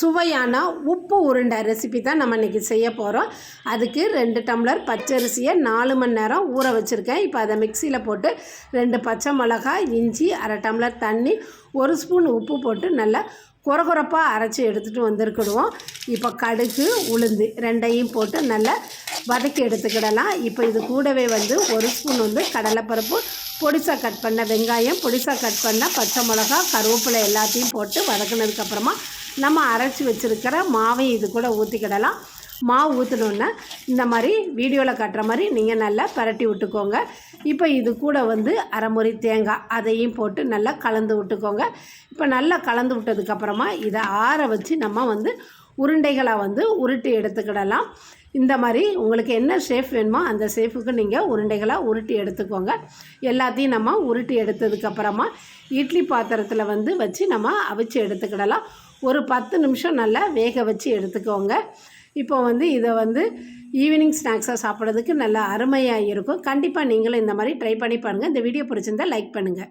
சுவையான உப்பு உருண்டை ரெசிபி தான் நம்ம இன்றைக்கி செய்ய போகிறோம் அதுக்கு ரெண்டு டம்ளர் பச்சரிசியை நாலு மணி நேரம் ஊற வச்சுருக்கேன். இப்போ அதை மிக்சியில் போட்டு ரெண்டு பச்சை மிளகாய் இஞ்சி அரை டம்ளர் தண்ணி ஒரு ஸ்பூன் உப்பு போட்டு நல்லா குறகுறப்பாக அரைச்சி எடுத்துகிட்டு வந்திருக்கிடுவோம். இப்போ கடுகு உளுந்து ரெண்டையும் போட்டு நல்லா வதக்கி எடுத்துக்கிடலாம். இப்போ இது கூடவே வந்து ஒரு ஸ்பூன் வந்து கடலைப்பருப்பு பொடிசாக கட் பண்ண வெங்காயம் பொடிசாக கட் பண்ண பச்சை மிளகா கருவேப்பிலை எல்லாத்தையும் போட்டு வதக்குனதுக்கப்புறமா நம்ம அரைச்சி வச்சுருக்கிற மாவையும் இது கூட ஊற்றிக்கிடலாம் மாவு ஊற்றினோன்னே இந்த மாதிரி வீடியோவில் காட்டுற மாதிரி நீங்கள் நல்லா பரட்டி விட்டுக்கோங்க. இப்போ இது கூட வந்து அரைமுறை தேங்காய் அதையும் போட்டு நல்லா கலந்து விட்டுக்கோங்க. இப்போ நல்லா கலந்து விட்டதுக்கப்புறமா இதை ஆற வச்சு நம்ம வந்து உருண்டைகளாக வந்து உருட்டி எடுத்துக்கிடலாம். இந்த மாதிரி உங்களுக்கு என்ன ஷேப் வேணுமோ அந்த ஷேஃபுக்கு நீங்கள் உருண்டைகளாக உருட்டி எடுத்துக்கோங்க. எல்லாத்தையும் நம்ம உருட்டி எடுத்ததுக்கப்புறமா இட்லி பாத்திரத்தில் வந்து வச்சு நம்ம அவிச்சு எடுத்துக்கிடலாம். ஒரு பத்து நிமிஷம் நல்லா வேக வச்சு எடுத்துக்கோங்க. இப்போ வந்து இதை வந்து ஈவினிங் ஸ்நாக்ஸாக சாப்பிட்றதுக்கு நல்லா அருமையாக இருக்கும். கண்டிப்பாக நீங்களும் இந்த மாதிரி ட்ரை பண்ணி பாருங்கள் இந்த வீடியோ பிடிச்சிருந்தா லைக் பண்ணுங்கள்